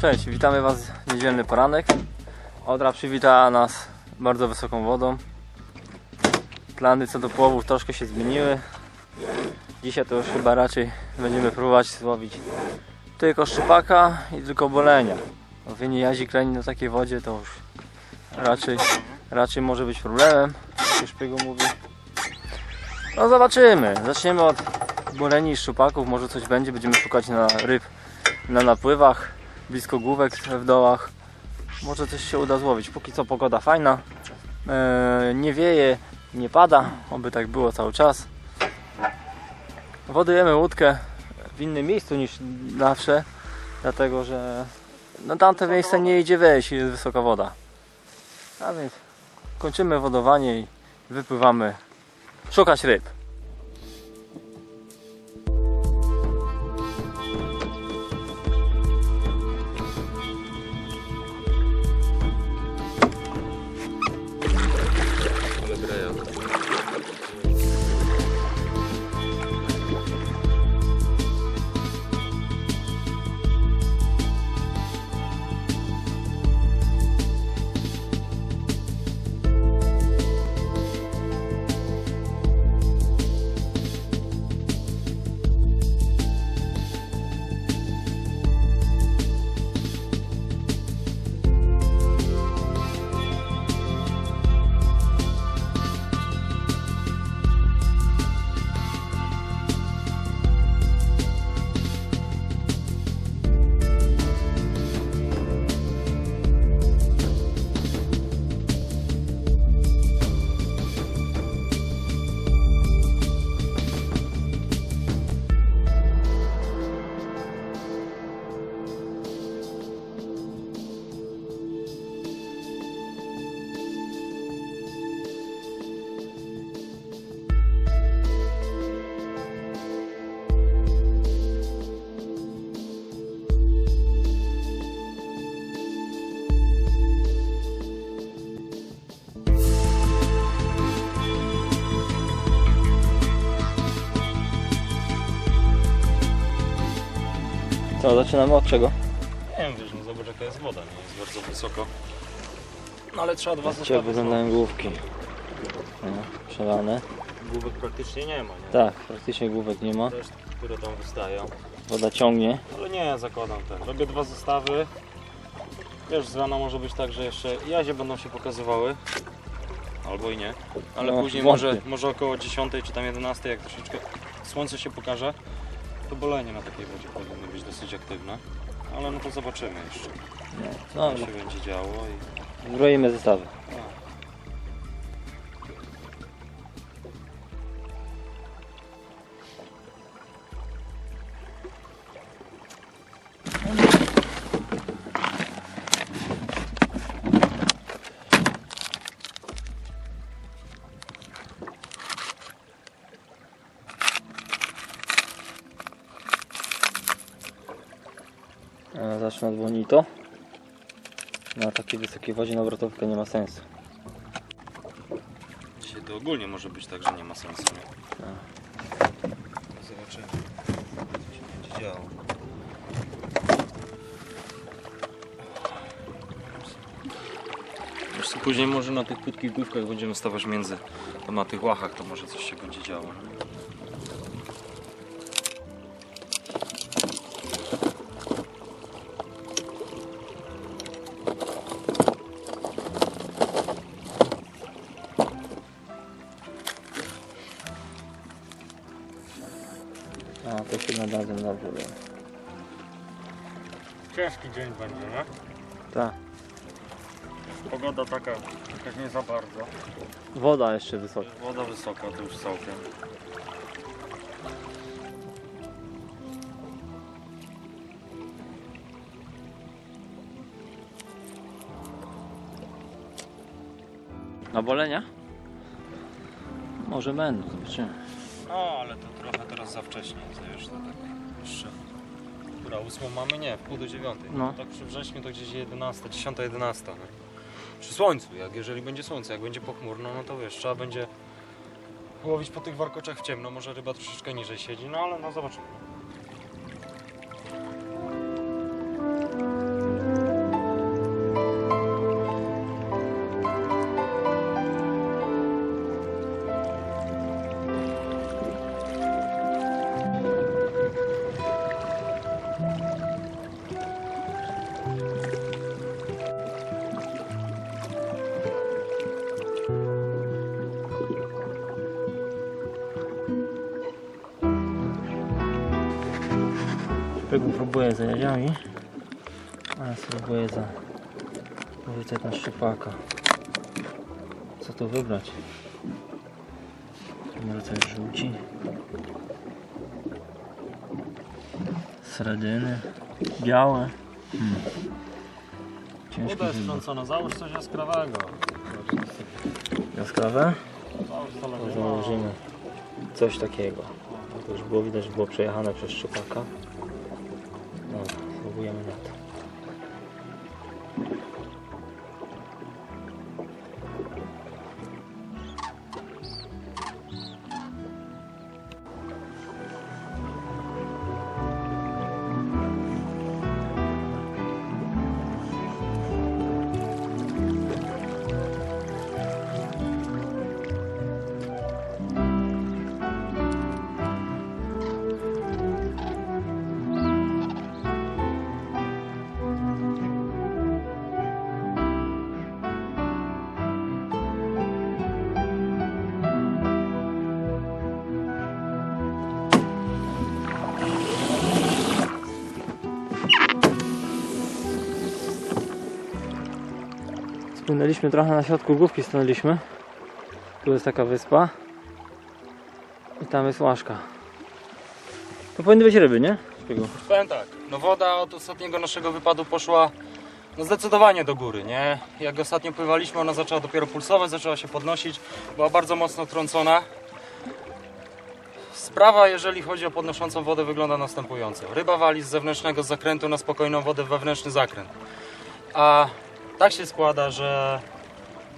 Cześć, witamy Was w niedzielny poranek. Odra przywitała nas bardzo wysoką wodą. Plany co do połowów troszkę się zmieniły. Dzisiaj to już chyba raczej będziemy próbować złowić tylko szczupaka i tylko bolenia. Łowienie jazi kreni na takiej wodzie to już raczej, raczej może być problemem, jak Pygu mówi. No zobaczymy. Zaczniemy od boleni i szczupaków. Może coś będzie. Będziemy szukać na ryb na napływach, blisko główek w dołach. Może coś się uda złowić. Póki co pogoda fajna. Eee, nie wieje, nie pada. Oby tak było cały czas. Wodujemy łódkę w innym miejscu niż zawsze. Dlatego, że na tamte miejsce nie idzie wejść, jest wysoka woda. A więc kończymy wodowanie i wypływamy szukać ryb. Co, zaczynamy od czego? Nie wiem, wiesz, no zobacz jaka jest woda, nie jest bardzo wysoko. No ale trzeba dwa Jak zestawy wyglądają główki. No, przelane. Główek praktycznie nie ma, nie? Tak, praktycznie główek nie ma. Resztki, które tam wystają. Woda ciągnie. Ale nie, zakładam ten. Robię dwa zestawy. Wiesz, z rana może być tak, że jeszcze jazie będą się pokazywały. Albo i nie. Ale No, później wątpię. może, może około 10 czy tam 11, jak troszeczkę słońce się pokaże, to bolenie na takiej wodzie powinno być dosyć aktywne. Ale no to zobaczymy jeszcze. No, Co się będzie działo i... zbroimy zestawy. E, takiej wodzie na nie ma sensu. Dzisiaj to ogólnie może być tak, że nie ma sensu. Nie? Zobaczymy, co się będzie działo. Później może na tych płytkich główkach będziemy stawać między, to na tych łachach, to może coś się będzie działo. Ciężki dzień będzie, nie? Tak. Pogoda taka, jakaś nie za bardzo. Woda jeszcze wysoka. Woda wysoka to już całkiem. Na bolenia? Może będą, zobaczymy. No, ale to trochę teraz za wcześnie, to wiesz, to tak jeszcze... Która ósmą mamy? Nie, w pół do dziewiątej. No. Tak przy wrześniu to gdzieś 11, 10, 11. No. Przy słońcu, jak jeżeli będzie słońce, jak będzie pochmurno, no to wiesz, trzeba będzie łowić po tych warkoczach w ciemno, może ryba troszeczkę niżej siedzi, no ale no zobaczymy. Szpygu próbuję za jadziami, a spróbuję za powiedzmy na szczupaka. Co tu wybrać? Może coś żółci. Sredyny. Białe. Hmm. Ciężki Woda jest wybór. strącona, załóż coś jaskrawego. Jaskrawe? Załóż założymy coś takiego. To już było widać, że było przejechane przez szczupaka. Spłynęliśmy trochę na środku główki, stanęliśmy. Tu jest taka wyspa. I tam jest łaszka. To powinny być ryby, nie? Szpiegu. Powiem tak, no woda od ostatniego naszego wypadu poszła no zdecydowanie do góry, nie? Jak ostatnio pływaliśmy, ona zaczęła dopiero pulsować, zaczęła się podnosić, była bardzo mocno trącona. Sprawa, jeżeli chodzi o podnoszącą wodę, wygląda następująco. Ryba wali z zewnętrznego zakrętu na spokojną wodę wewnętrzny zakręt. A tak się składa, że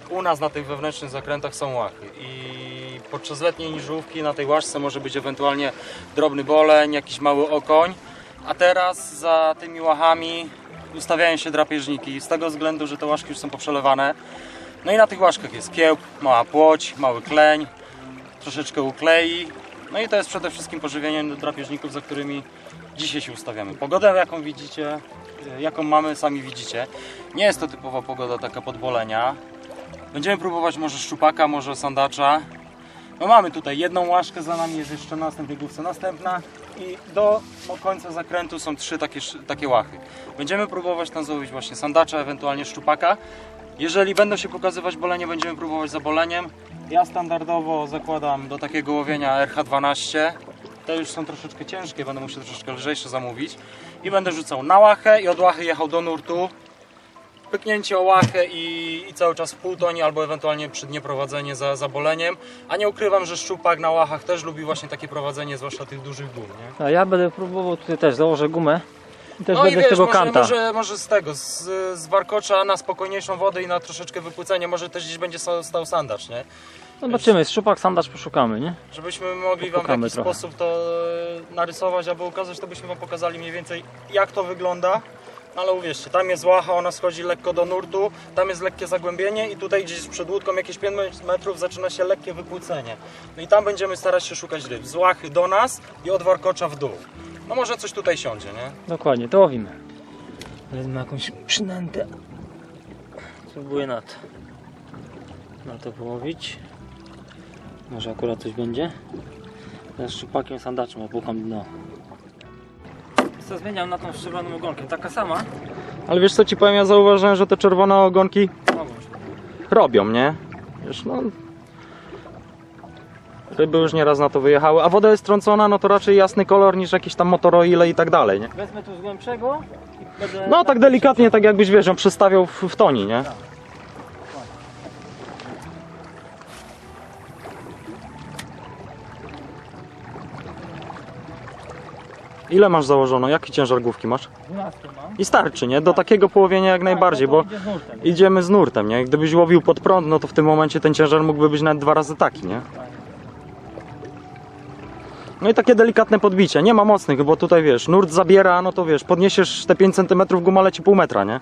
u nas na tych wewnętrznych zakrętach są łachy i podczas letniej niżówki na tej łaszce może być ewentualnie drobny boleń, jakiś mały okoń, a teraz za tymi łachami ustawiają się drapieżniki z tego względu, że te łaszki już są poprzelewane. No i na tych łaszkach jest kiełb, mała płoć, mały kleń, troszeczkę uklei. No i to jest przede wszystkim pożywienie drapieżników, za którymi dzisiaj się ustawiamy. Pogodę jaką widzicie, jaką mamy sami widzicie. Nie jest to typowa pogoda taka podbolenia. Będziemy próbować może szczupaka, może sandacza. No mamy tutaj jedną łaszkę, za nami jest jeszcze na główce następna i do końca zakrętu są trzy takie, takie łachy. Będziemy próbować tam złowić właśnie sandacza, ewentualnie szczupaka. Jeżeli będą się pokazywać bolenie, będziemy próbować za boleniem. Ja standardowo zakładam do takiego łowienia RH12. Te już są troszeczkę ciężkie, będę musiał troszeczkę lżejsze zamówić. I będę rzucał na łachę i od łachy jechał do nurtu pyknięcie o łachę i, i cały czas w półtoni albo ewentualnie przy dnie prowadzenie za, za boleniem. A nie ukrywam, że szczupak na łachach też lubi właśnie takie prowadzenie, zwłaszcza tych dużych gór. Nie? A ja będę próbował tutaj też, założę gumę. I też no i będę wiesz, z tego może, kanta. może, może z tego, z, z warkocza na spokojniejszą wodę i na troszeczkę wypłycenie, może też gdzieś będzie sta- stał sandacz, nie? Zobaczymy, szczupak, sandacz poszukamy, nie? Żebyśmy mogli Wam w jakiś trochę. sposób to e, narysować, aby ukazać, to byśmy Wam pokazali mniej więcej jak to wygląda. No Ale uwierzcie, tam jest łacha, ona schodzi lekko do nurtu, tam jest lekkie zagłębienie i tutaj gdzieś przed łódką jakieś 5 metrów zaczyna się lekkie wypłycenie. No i tam będziemy starać się szukać ryb. Z łachy do nas i od warkocza w dół. No może coś tutaj siądzie, nie? Dokładnie, to łowimy. Wezmę jakąś przynętę. Spróbuję na to. Na to połowić. Może akurat coś będzie. Teraz szczupakiem sandaczem opłukam dno. Co zmieniam na tą szczerbaną ogonkę? Taka sama? Ale wiesz co Ci powiem, ja zauważyłem, że te czerwone ogonki się. robią, nie? Wiesz, no... Ryby już nieraz na to wyjechały, a woda jest trącona, no to raczej jasny kolor niż jakieś tam motoroile i tak dalej, nie? Wezmę tu z głębszego i będę... No tak delikatnie, tak jakbyś wiesz, ją przestawiał w, w toni, nie? Ile masz założono? Jaki ciężar główki masz? 12 mam. I starczy, nie? Do takiego połowienia jak najbardziej, bo Tak, z nurtem. idziemy z nurtem, nie? Gdybyś łowił pod prąd, no to w tym momencie ten ciężar mógłby być nawet dwa razy taki, nie? No i takie delikatne podbicie, nie ma mocnych, bo tutaj wiesz, nurt zabiera, no to wiesz, podniesiesz te 5 cm, guma leci pół metra, nie?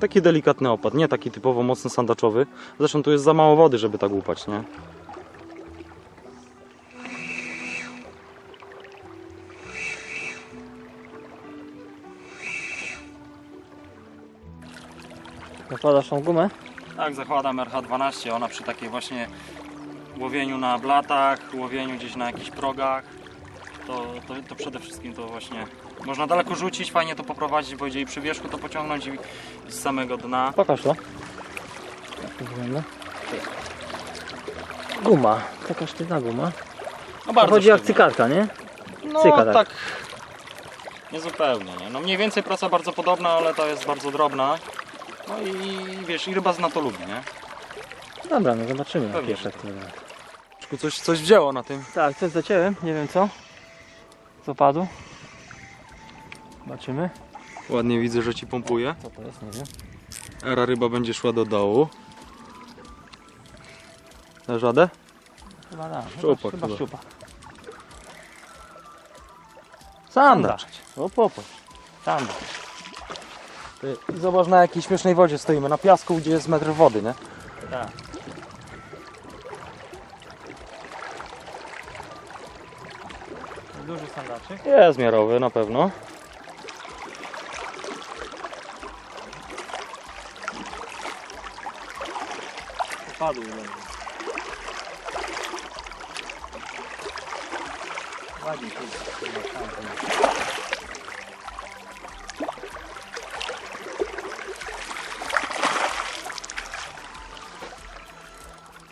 Taki delikatny opad, nie taki typowo mocno sandaczowy. Zresztą tu jest za mało wody, żeby tak łupać, nie? Nakładasz tą gumę? Tak, zakładam RH12, ona przy takiej właśnie łowieniu na blatach, łowieniu gdzieś na jakichś progach, to, to, to przede wszystkim to właśnie można daleko rzucić, fajnie to poprowadzić, bo jeżeli przy wierzchu to pociągnąć i z samego dna. Pokaż to. Jak to wygląda? Guma. Taka sztywna guma. No To chodzi jak cykarka, nie? No cyka, tak. tak. Niezupełnie, nie? No mniej więcej praca bardzo podobna, ale ta jest bardzo drobna. No i wiesz, i ryba na to lubi, nie? Dobra, no zobaczymy Pewnie, że efekt to da. Coś, coś wzięło na tym. Tak, coś zacięłem, nie wiem co. Co padło. Zobaczymy. Ładnie widzę, że ci pompuje. Co to jest, nie wiem. Era ryba będzie szła do dołu. Dasz radę? Chyba da. Szczupak chyba szczupak. Sandacz. O popatrz. Sandacz. Ty, Zobacz na jakiej śmiesznej wodzie stoimy, na piasku, gdzie jest metr wody, nie? Tak. Duży sandaczek. Jest miarowy na pewno. Padł. Ładnie tu.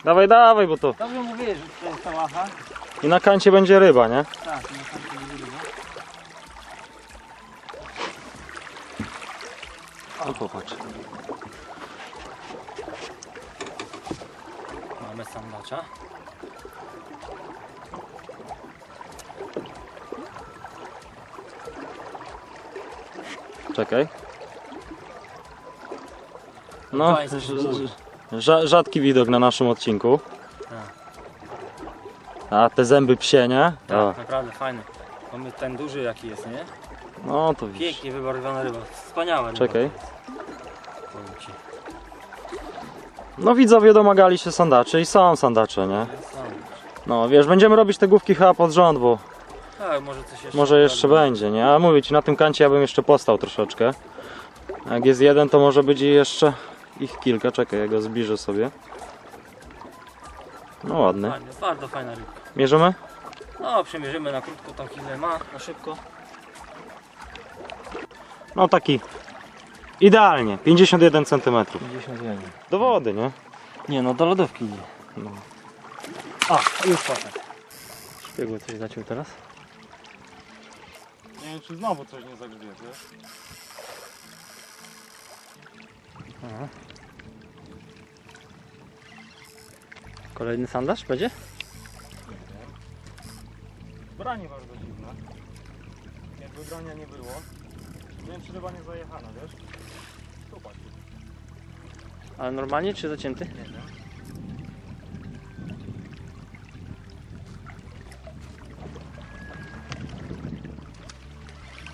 Dawaj, dawaj, bo to... Dobrze mówiłeś, że to jest sałacha. I na kancie będzie ryba, nie? Tak, na tamtym widzimy. O, popatrz. Mamy sandacza. Czekaj. No, To jest rzadki widok na naszym odcinku. A te zęby psie, nie? O, Tak, naprawdę fajny. Mamy ten duży jaki jest, nie? no to widzisz. Pięknie wybarwiona ryba. Wspaniała ryba. Czekaj. Powiem No widzowie domagali się sandaczy i są sandacze, nie? No wiesz, będziemy robić te główki chyba pod rząd, bo Tak, może coś jeszcze. może jeszcze będzie, nie? A mówię ci, na tym kancie ja bym jeszcze postał troszeczkę. Jak jest jeden, to może być jeszcze ich kilka. Czekaj, ja go zbliżę sobie. No ładny. Fajnie, bardzo fajna ryba. Mierzymy? No, przymierzymy na krótko tam ile ma, na szybko. No taki idealnie, 51 cm. 51. Do wody, nie? Nie no, do lodówki idzie. No. A, już poszedł. Szpiegło coś zaciął teraz. Nie wiem, czy znowu coś nie zagrzbie, Aha. Kolejny sandaż będzie? Branie bardzo dziwne. Jakby brania nie było. Nie wiem, czy ryba nie zajechana, wiesz? Ale normalnie czy zacięty?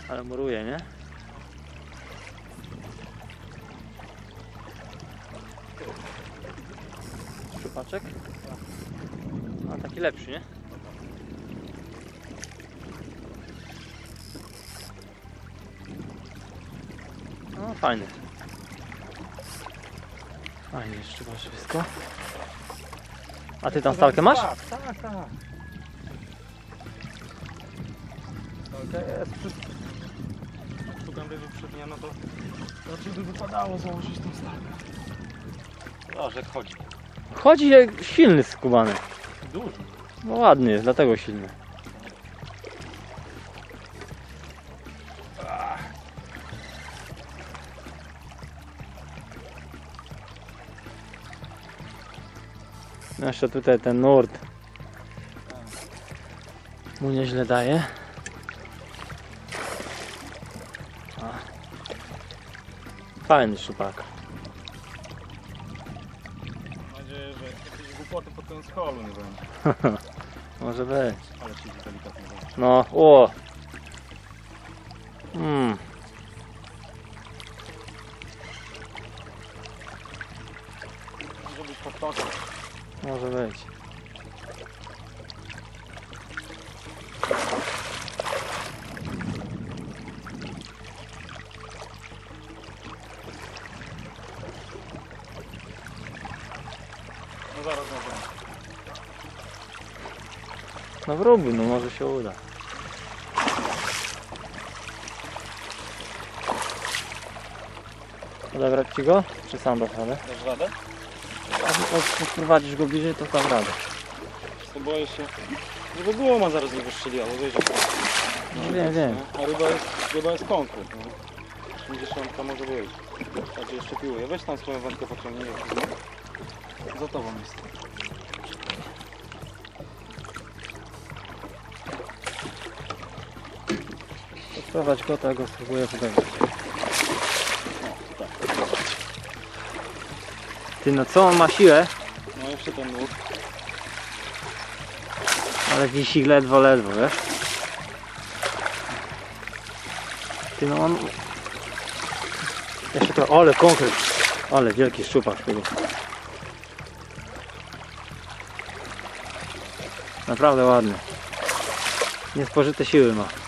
Ale muruje, nie? Szczupaczek? A taki lepszy, nie? No fajny. Fajnie, jeszcze masz wszystko. A ty tam stalkę masz? Tak, tak, tak. Stalka jest. Szukam ryby przed nie, no to raczej by wypadało założyć tą stalkę. O, że chodzi. Chodzi jak silny skubany. Duży. No ładny jest, dlatego silny. Jeszcze tutaj ten nurt mu nieźle daje. Fajny szupak. Mam nadzieję, że jakieś głupoty pod koniec holu nie będzie. Może być. Ale ci delikatnie. No, o! No wróbuj, no może się uda. Odebrać ci go? Czy sam dasz radę? Dasz radę? Jak prowadzisz go bliżej, to tam radę. To boję się, żeby głoma zaraz nie wystrzeliła, bo wiesz, No wiem, wiem. a ryba jest, ryba jest konkret, no. 80 może być. Także jeszcze piłuję. Weź tam swoją wędkę pociągnij. Za tobą jest. Prowadź go, to ja go spróbuję podebrać. Ty no co on ma siłę, No jeszcze ten nóg. ale wisi ledwo, ledwo, wiesz? Ty no on... Jeszcze to, ale konkret. Ale wielki szczupak tego. Naprawdę ładny. Niespożyte siły ma.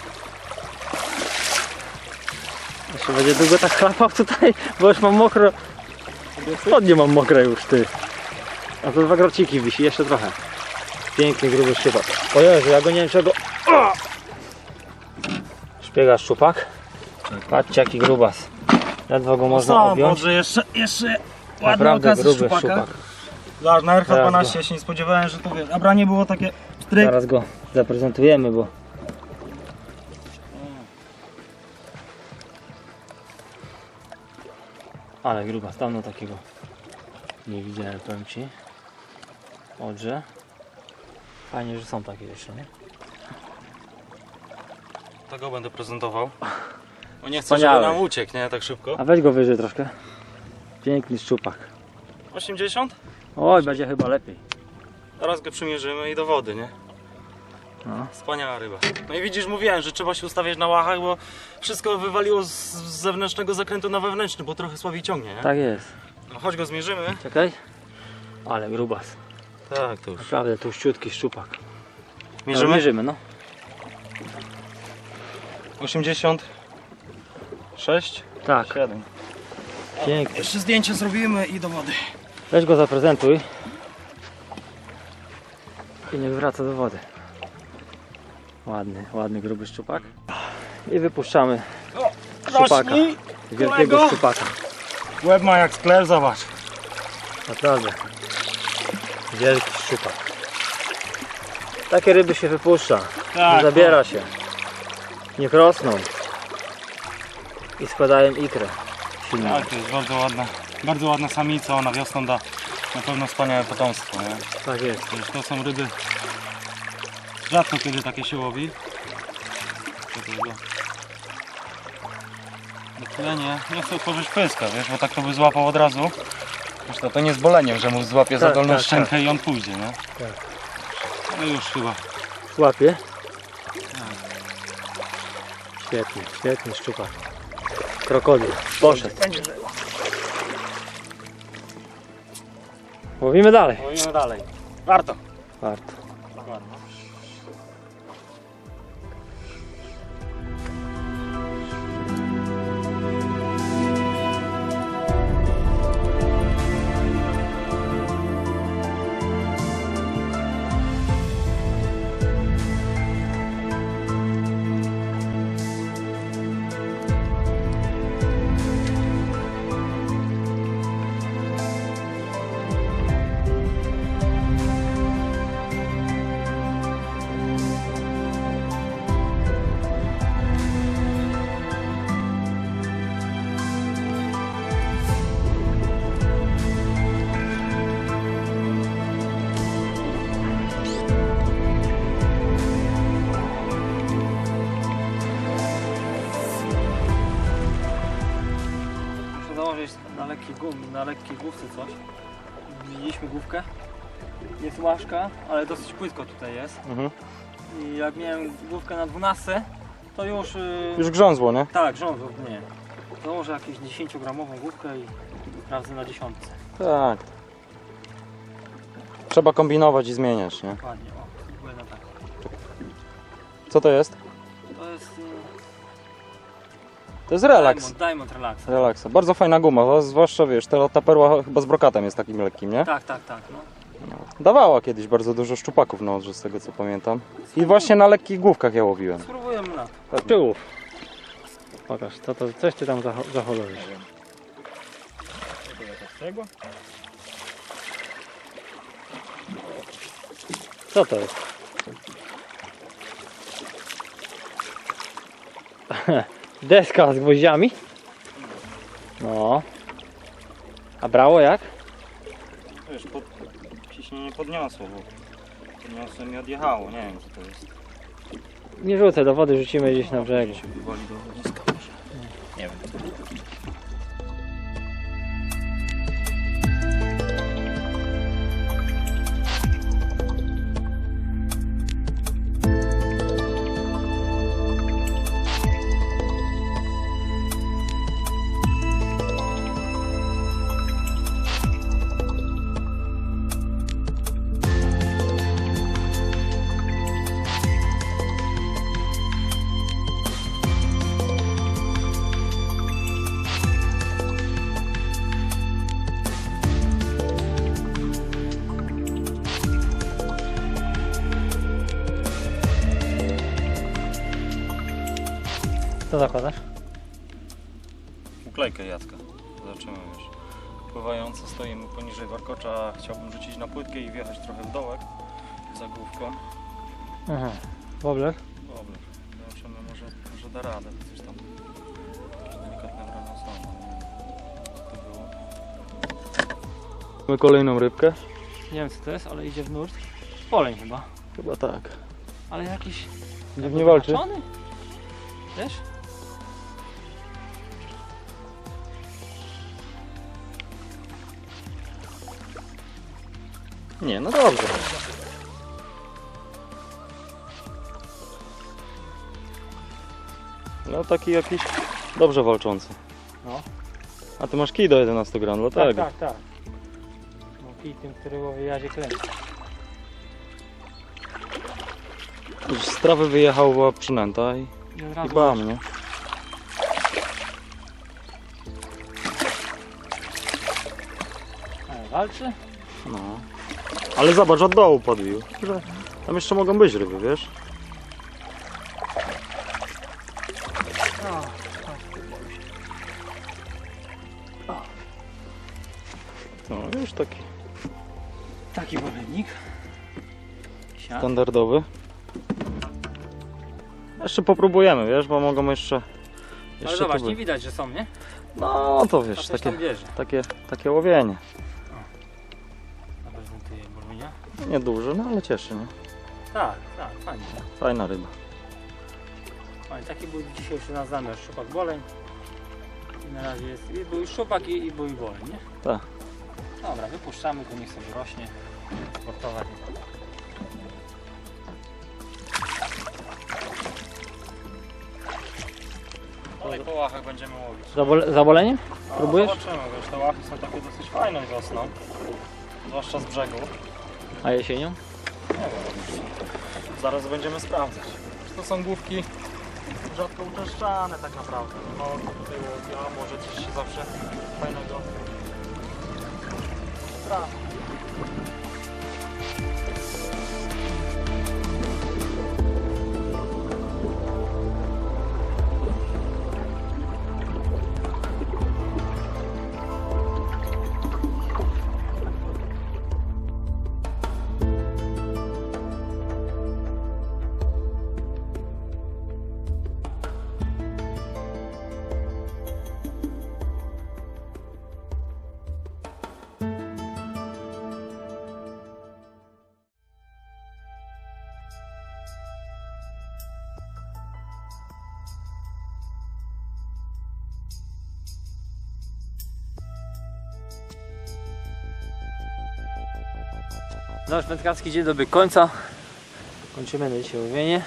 Jeszcze będzie długo tak chlapał tutaj, bo już mam mokro. Spodnie mam mokre już ty. A to dwa grociki wisi, jeszcze trochę. Piękny, gruby szczupak. O Jezu, ja go nie wiem czego... O! Szpiega szczupak. Patrzcie jaki grubas. Ledwo go można objąć. że jeszcze, jeszcze ładna Naprawdę gruby szczupaka. szczupak. Zobacz, na Teraz RH12 ja się nie spodziewałem, że to wiesz. A branie było takie stryk. Zaraz go zaprezentujemy, bo... Ale grubas, dawno takiego nie widziałem, powiem Ci. Odrze. Fajnie, że są takie jeszcze, nie? Tego będę prezentował. Bo nie chcę, żeby nam uciekł, nie? Tak szybko. A weź go wyżej troszkę. Piękny szczupak. 80? Oj, będzie chyba lepiej. Teraz go przymierzymy i do wody, nie? No. Wspaniała ryba. No i widzisz, mówiłem, że trzeba się ustawiać na łachach, bo wszystko wywaliło z zewnętrznego zakrętu na wewnętrzny, bo trochę słabiej ciągnie, nie? Tak jest. No, chodź go zmierzymy. Czekaj. Ale grubas. Tak, to już. Naprawdę tłuściutki szczupak. No, Mierzymy? mierzymy, no. 86? Tak, 7. piękny. Jeszcze zdjęcie zrobimy i do wody. Weź go zaprezentuj. I niech wraca do wody. Ładny, ładny, gruby szczupak. I wypuszczamy szczupaka. Rośnij! Wielkiego kolego. szczupaka. Łeb ma jak sklep, zobacz. Naprawdę. Wielki szczupak. Takie ryby się wypuszcza. Tak, zabiera się. Niech rosną. I składają ikrę. Silną. Tak, to jest bardzo ładna, bardzo ładna samica, ona wiosną da na pewno wspaniałe potomstwo, nie? Tak jest. To są ryby, rzadko kiedy takie się łowi. Dlatego Naklenie, nie chcę otworzyć pyska, wiesz, bo tak to by złapał od razu. Wiesz, to, to nie z boleniem, że mu złapie za Tak, dolną tak, szczękę i on pójdzie, nie? Tak. Ale już chyba. Łapie. Świetny, świetny szczupak. Krokodyl. Poszedł. Łowimy dalej. Mówimy dalej. Warto. Warto. Na lekkiej, gum, na lekkiej główce coś. Widzieliśmy główkę. Jest łaszka, ale dosyć płytko tutaj jest. Mhm. I jak miałem główkę na 12, to już... Yy, Już grzązło, nie? Tak, rządzą nie. Założę jakąś 10-gramową główkę i sprawdzę na dziesiątce. Tak. Trzeba kombinować i zmieniać, nie? Dokładnie, o, na tak. Co to jest? To jest yy, To jest relaks. Diamond, Diamond Relax. Relaksa. Bardzo fajna guma, zwłaszcza wiesz, ta, ta perła chyba z brokatem jest takim lekkim, nie? Tak, tak, tak. No. Dawała kiedyś bardzo dużo szczupaków na Odrze, z tego co pamiętam. I właśnie na lekkich główkach ja łowiłem. Spróbujemy na to. Tyłów. Pokaż, co to, coś ty tam zaho- zaholujesz. Co to jest? Deska z gwoździami? No. A brało jak? Wiesz, pod... ciśnienie podniosło, bo podniosłem i odjechało, nie wiem co to jest. Nie rzucę, do wody rzucimy gdzieś na brzegu. Wywali do ogniska może. Nie wiem. Co zakładasz? Uklejkę Jacka. Zobaczymy wiesz. Pływająco stoimy poniżej warkocza. Chciałbym rzucić na płytkę i wjechać trochę w dołek za główką. Aha. Wobbler? Dobra, zobaczymy, może, może da radę. Coś tam jakieś delikatne nie wiem, co to było. Mamy kolejną rybkę? Nie wiem co to jest, ale idzie w nurt. Poleń chyba. Chyba tak. Ale jakiś... Dziwnie walczy. wyhaczony? Wiesz? Nie, no dobrze. No taki jakiś dobrze walczący. No. A ty masz kij do 11 gram, dlatego. Tak, tak, tak. No kij tym, który łowi jazie kręci. Już z trawy wyjechał, była przynęta i, I od i razu bam, nie? E, walczy. No. Ale zobacz, od dołu podbił. Tam jeszcze mogą być ryby, wiesz? No, już taki Taki polednik. Siad. standardowy. Jeszcze popróbujemy, wiesz, bo mogą jeszcze... Ale Jeszcze zobacz, tu nie widać, że są, nie? No to wiesz, takie, takie, takie łowienie. Nieduże, no ale cieszy, nie? Tak, tak, fajnie. Fajna ryba. fajnie. Taki był dzisiejszy nasz zamiar, szczupak boleń. I na razie jest, i był i szczupak i, i był i boleń, nie? Tak. Dobra, wypuszczamy, to niech sobie rośnie. Sportować. Dalej po łachach będziemy łowić. Zabole, zaboleniem? Próbujesz? No, zobaczymy, wiesz, te łachy są takie dosyć fajne wiosną. Zwłaszcza z brzegu. A jesienią? Nie wiem. Zaraz będziemy sprawdzać. To są główki rzadko uczeszczane tak naprawdę. No tutaj łowiła, może coś się zawsze fajnego trafi. Nasz wędkarski dzień dobiegł końca. Kończymy na dzisiaj łowienie.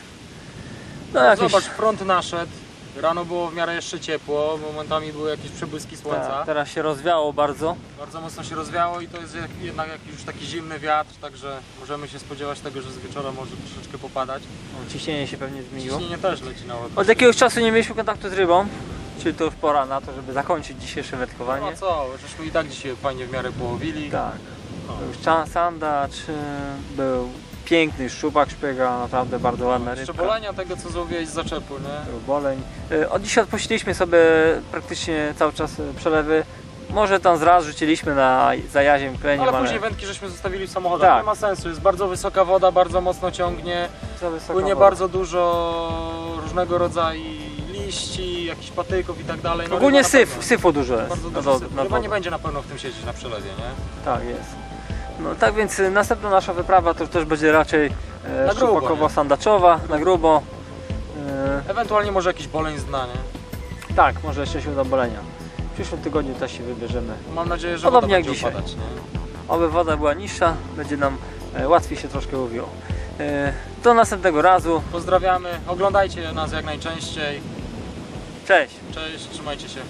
No jakieś... Zobacz, prąd naszedł. Rano było w miarę jeszcze ciepło, momentami były jakieś przebłyski słońca. Tak, teraz się rozwiało bardzo. Bardzo mocno się rozwiało i to jest jednak jakiś już taki zimny wiatr, także możemy się spodziewać tego, że z wieczora może troszeczkę popadać. O, ciśnienie się pewnie zmieniło. Ciśnienie też leci na łeb. Od jakiegoś czasu nie mieliśmy kontaktu z rybą. Czyli to już pora na to, żeby zakończyć dzisiejsze No wędkowanie. a co, żeśmy i tak dzisiaj fajnie w miarę połowili. Tak. No. Był cza- sandacz, y, był piękny szczupak szpiega, naprawdę bardzo ładna rybka. Szczebolenia tego, co złowiłeś z zaczepu, nie? Boleń. Y, Od dzisiaj odpuściliśmy sobie praktycznie cały czas y, przelewy. Może tam zraz rzuciliśmy na zajaziem kleniem, Ale później wędki żeśmy zostawili w samochodach. Tak. Nie ma sensu, jest bardzo wysoka woda, bardzo mocno ciągnie. Płynie woda. bardzo dużo różnego rodzaju liści, jakichś patyków i tak dalej. No, Ogólnie syf, syfu dużo jest. Bardzo dużo wodą- syfu. Ryba nie będzie na pewno w tym siedzieć na przelewie, nie? Tak jest. No tak więc y, następna nasza wyprawa to też będzie raczej e, Na grubo, szczupakowo-sandaczowa, na grubo. E, Ewentualnie może jakiś boleń z dna, nie? tak, może jeszcze się uda bolenia. W przyszłym tygodniu też się wybierzemy. Mam nadzieję, że Podobnie jak dzisiaj. upadać, nie? Oby woda była niższa, będzie nam e, łatwiej się troszkę łowiło. Do następnego razu. Pozdrawiamy, oglądajcie nas jak najczęściej. Cześć! Cześć, trzymajcie się.